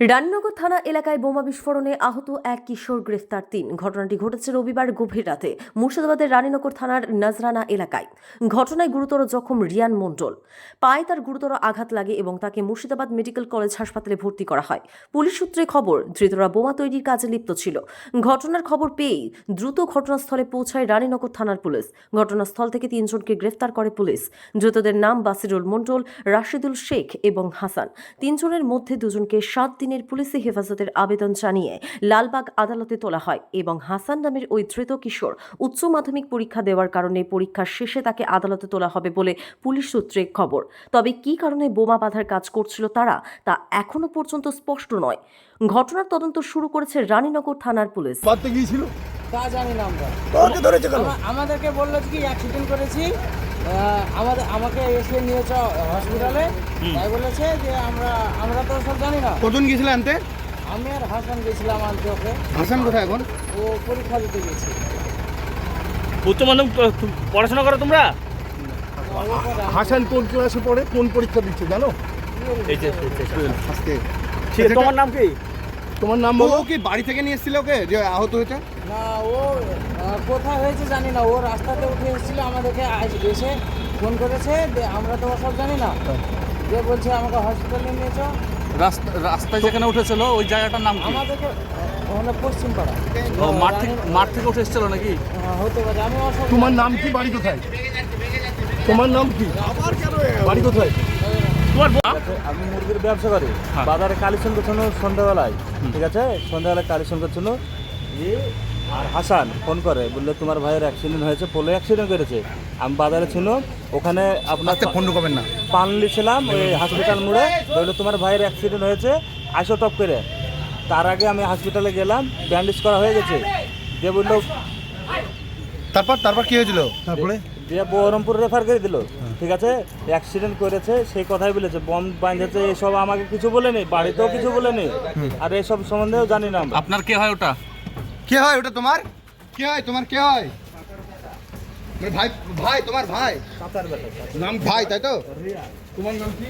রানীনগর থানা এলাকায় বোমা বিস্ফোরণে আহত এক কিশোর গ্রেফতার তিন। ঘটনাটি ঘটেছে রবিবার গভীর রাতে মুর্শিদাবাদের রানীনগর থানার নজরানা এলাকায়। ঘটনায় গুরুতর জখম রিয়ান মণ্ডল। পায়ে তার গুরুতর আঘাত লাগে এবং তাকে মুর্শিদাবাদ মেডিকেল কলেজ হাসপাতালে ভর্তি করা হয়। পুলিশ সূত্রে খবর, ধৃতরা বোমা তৈরির কাজে লিপ্ত ছিল। ঘটনার খবর পেয়েই দ্রুত ঘটনাস্থলে পৌঁছায় রানীনগর থানার পুলিশ। ঘটনাস্থল থেকে তিনজনকে গ্রেফতার করে পুলিশ। ধৃতদের নাম বাসিরুল মণ্ডল, রাশিদুল শেখ এবং হাসান। তিনজনের মধ্যে দুজনকে সাত দিনের পুলিশি হেফাজতের আবেদন জানিয়ে লালবাগ আদালতে তোলা হয় এবং হাসান নামের ওই ধৃত কিশোর উচ্চ মাধ্যমিক পরীক্ষা দেওয়ার কারণে পরীক্ষার শেষে তাকে আদালতে তোলা হবে বলে পুলিশ সূত্রে খবর। তবে কি কারণে বোমা বাঁধার কাজ করছিল তারা, তা এখনও পর্যন্ত স্পষ্ট নয়। ঘটনার তদন্ত শুরু করেছে রানীনগর থানার পুলিশ। তা জানি না আমরা। তোকে ধরেছে কেন? আমাদেরকে বলল যে কি অ্যাক্সিডেন্ট করেছি আমাদের আমাকে এসে নিয়েছ হসপিটালে তাই বলেছে যে আমরা আমরা তো সব জানি না। কজন গিয়েছিল আনতে? আমি আর হাসান গেছিলাম আনতে ওকে। হাসান কোথায় এখন? ও পরীক্ষা দিতে গেছি। উচ্চ মাধ্যমিক পড়াশোনা করো তোমরা? হাসান কোন ক্লাসে পড়ে? কোন পরীক্ষা দিচ্ছে জানো? ঠিক আছে, তোমার নাম কি? তোমার নাম বলো। কি বাড়ি থেকে নিয়ে এসেছিল ওকে যে আহত হয়েছে? না ও কোথায় হয়েছে জানি না। ও রাস্তাতে উঠে এসেছিল আমাদেরকে আজ এসে ফোন করেছে যে আমরা তো সব জানি না। যে বলছে আমাকে হসপিটালে নিয়েছ রাস্তা রাস্তায় যেখানে উঠেছিল ওই জায়গাটার নাম কি? আমাদেরকে ওখানে পশ্চিম পাড়া ও মাঠ থেকে মাঠ থেকে উঠে এসেছিল নাকি? হ্যাঁ, হতে পারে। আমি তোমার নাম কি বাড়ি কোথায়? তোমার নাম কি? আবার বাড়ি কোথায়? তোমার আমি মুরগির ব্যবসা করি। বাজারে কালেকশন করছিল সন্ধ্যাবেলায় ঠিক আছে? সন্ধ্যাবেলায় কালেকশন করছিল আর হাসান ফোন করে বলল তোমার ভাইয়ের অ্যাক্সিডেন্ট হয়েছে পোলো অ্যাক্সিডেন্ট করেছে। আমি বাজারে ছিল ওখানে আপনার ফোন ঢোকাবেন না। পানলি ছিলাম ওই হসপিটাল মোড়ে। বলল তোমার ভাইয়ের অ্যাক্সিডেন্ট হয়েছে আসো টপ করে। তার আগে আমি হসপিটালে গেলাম ব্যান্ডেজ করা হয়ে গেছে। দিয়ে বলল তারপর তারপর কি হয়েছিল? তারপরে? বহরমপুর রেফার করে দিল। ঠিক আছে? অ্যাক্সিডেন্ট করেছে সেই কথাই বলেছে। বম বাঁধেছে এসব আমাকে কিছু বলেনি বাড়িতেও কিছু বলেনি। আর এসব সম্বন্ধেও জানি না আমরা। আপনার কে হয় ওটা? কে হয় ওটা তোমার? কে হয় তোমার কে হয়? ভাই ভাই তোমার ভাই? নাম ভাই তাই তো? তোমার নাম কি?